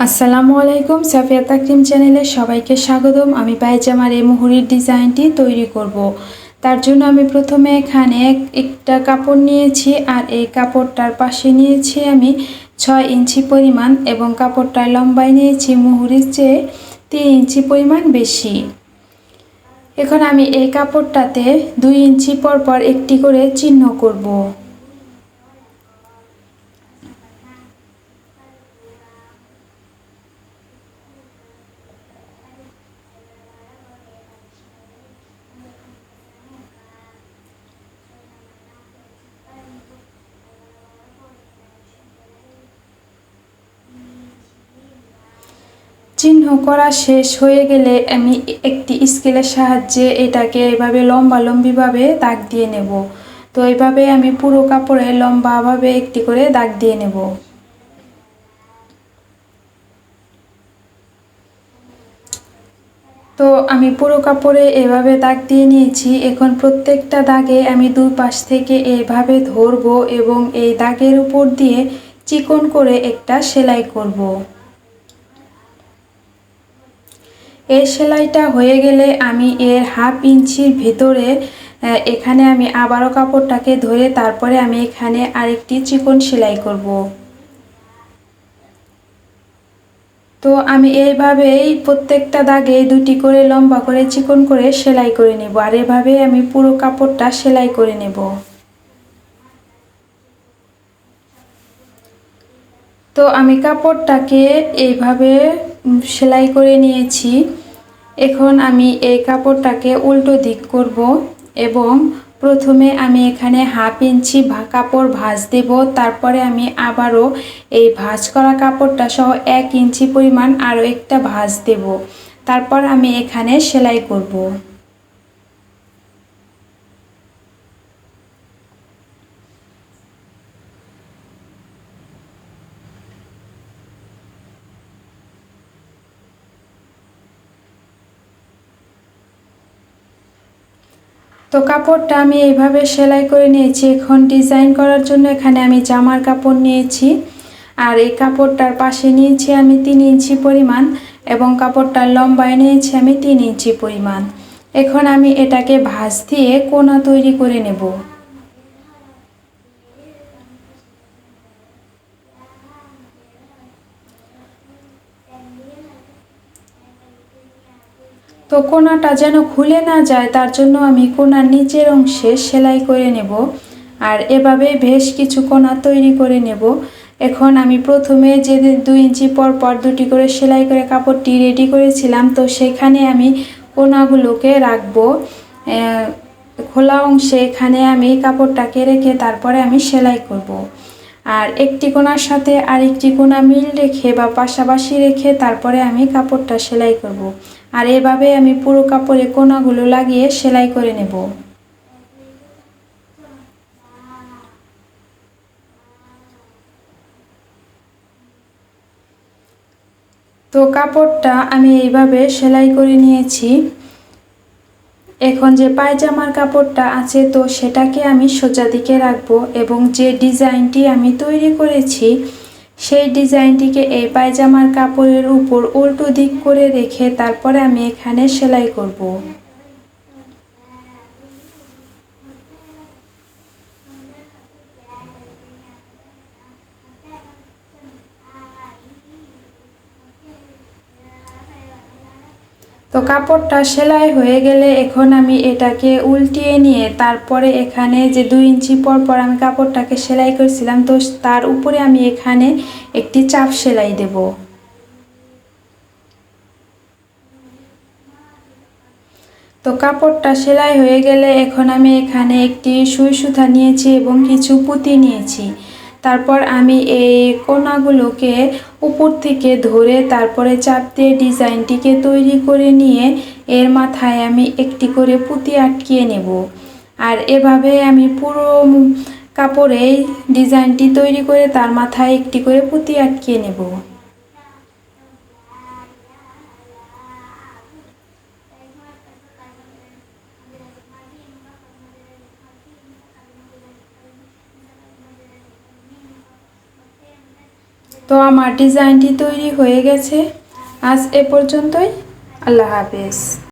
আসসালামু আলাইকুম, সাফিয়া তাকরিম চ্যানেলে সবাইকে স্বাগতম আমি পায়জামার এই মুহুরির ডিজাইনটি তৈরি করব। তার জন্য আমি প্রথমে এখানে একটা কাপড় নিয়েছি আর এই কাপড়টার পাশে নিয়েছি আমি ছয় ইঞ্চি পরিমাণ এবং কাপড়টার লম্বায় নিয়েছি মুহুরির চেয়ে তিন ইঞ্চি পরিমাণ বেশি এখন আমি এই কাপড়টাতে দুই ইঞ্চি পর পর একটি করে চিহ্ন করব। চিহ্ন করা শেষ হয়ে গেলে আমি একটি স্কেলের সাহায্যে এটাকে এভাবে লম্বা লম্বিভাবে দাগ দিয়ে নেব। তো এইভাবে আমি পুরো কাপড়ে লম্বাভাবে একটি করে দাগ দিয়ে নেব। তো আমি পুরো কাপড়ে এভাবে দাগ দিয়ে নিয়েছি। এখন প্রত্যেকটা দাগে আমি দুই পাশ থেকে এভাবে ধরবো এবং এই দাগের উপর দিয়ে চিকন করে একটা সেলাই করব। এই সেলাইটা হয়ে গেলে আমি এর হাফ ইঞ্চির ভেতরে এখানে আমি আবারও কাপড়টাকে ধরে তারপরে আমি এখানে আরেকটি চিকন সেলাই করব। তো আমি এইভাবেই প্রত্যেকটা দাগে দুটি করে লম্বা করে চিকন করে সেলাই করে নেব আর এভাবে আমি পুরো কাপড়টা সেলাই করে নেব তো আমি কাপড়টাকে এইভাবে সেলাই করে নিয়েছি। এখন আমি এই কাপড়টাকে উল্টো দিক করব এবং প্রথমে আমি এখানে হাফ ইঞ্চি কাপড় ভাঁজ দেব। তারপরে আমি আবারও এই ভাঁজ করা কাপড়টা সহ এক ইঞ্চি পরিমাণ আরও একটা ভাঁজ দেব। তারপর আমি এখানে সেলাই করব। তো কাপড়টা আমি এইভাবে সেলাই করে নিয়েছি। এখন ডিজাইন করার জন্য এখানে আমি জামার কাপড় নিয়েছি। আর এই কাপড়টার পাশে নিয়েছি আমি তিন ইঞ্চি পরিমাণ এবং কাপড়টার লম্বায় নিয়েছি আমি তিন ইঞ্চি পরিমাণ। এখন আমি এটাকে ভাঁজ দিয়ে কোনা তৈরি করে নেব। তো কোনাটা যেন খুলে না যায়, তার জন্য আমি কোনার নিচের অংশে সেলাই করে নেব আর এভাবে বেশ কিছু কোনা তৈরি করে নেব এখন আমি প্রথমে যে দুই ইঞ্চি পর পর দুটি করে সেলাই করে কাপড়টি রেডি করেছিলাম, তো সেখানে আমি কোনাগুলোকে রাখব খোলা অংশে এখানে আমি কাপড়টাকে রেখে তারপরে আমি সেলাই করব। আর একটি কোনার সাথে আরেকটি কোনা মিল রেখে বা পাশাপাশি রেখে তারপরে আমি কাপড়টা সেলাই করব। আর এভাবে আমি পুরো কাপড়ে কোনাগুলো লাগিয়ে সেলাই করে নেব। তো কাপড়টা আমি এইভাবে সেলাই করে নিয়েছি। এখন যে পায়জামার কাপড়টা আছে, তো সেটাকে আমি সোজা দিকে রাখব এবং যে ডিজাইনটি আমি তৈরি করেছি সেই ডিজাইনটিকে এই পায়জামার কাপড়ের উপর উল্টো দিক করে রেখে তারপরে আমি এখানে সেলাই করব। তো কাপড়টা সেলাই হয়ে গেলে এখন আমি এটাকে উল্টিয়ে নিয়ে তারপরে এখানে যে দুই ইঞ্চি পর পর আমি কাপড়টাকে সেলাই করেছিলাম, তো তার উপরে আমি এখানে একটি চাপ সেলাই দেব। তো কাপড়টা সেলাই হয়ে গেলে এখন আমি এখানে একটি সুই সুতা নিয়েছি এবং কিছু পুঁতি নিয়েছি। তারপর আমি এই কোনাগুলোকে উপর থেকে ধরে তারপরে চাপ দিয়ে ডিজাইনটিকে তৈরি করে নিয়ে এর মাথায় আমি একটি করে পুঁতি আটকিয়ে নেব। আর এভাবে আমি পুরো কাপড়ে ডিজাইনটি তৈরি করে তার মাথায় একটি করে পুঁতি আটকিয়ে নেব। তো আমার ডিজাইনটি তৈরি হয়ে গেছে। আজ এ পর্যন্তই। আল্লাহ হাফেজ।